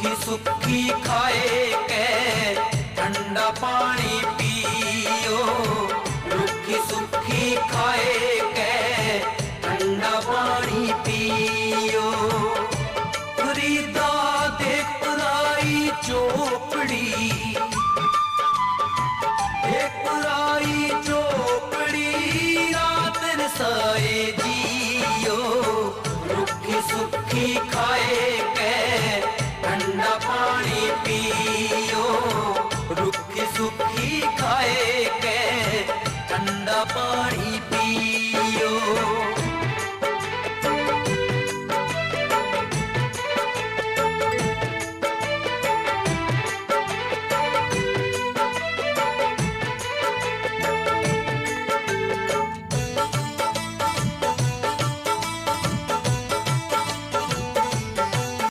ਰੁੱਖੀ ਸੁੱਖੀ ਖਾਏ ਕੈ, ਠੰਡਾ ਪਾਣੀ ਪੀਓ। ਰੁੱਖੀ ਸੁੱਖੀ ਖਾਏ ਕੈ, ਠੰਡਾ ਪਾਣੀ ਪੀਓ। ਫਰੀਦਾ ਦੇ ਪੁਰਾਈ ਚੋਪੜੀ ਇੱਕ ਰਾਈ ਚੋਪੜੀ ਰਾਤ ਰਸਾਏ ਜੀਓ। ਰੁੱਖੀ ਸੁੱਖੀ the party people.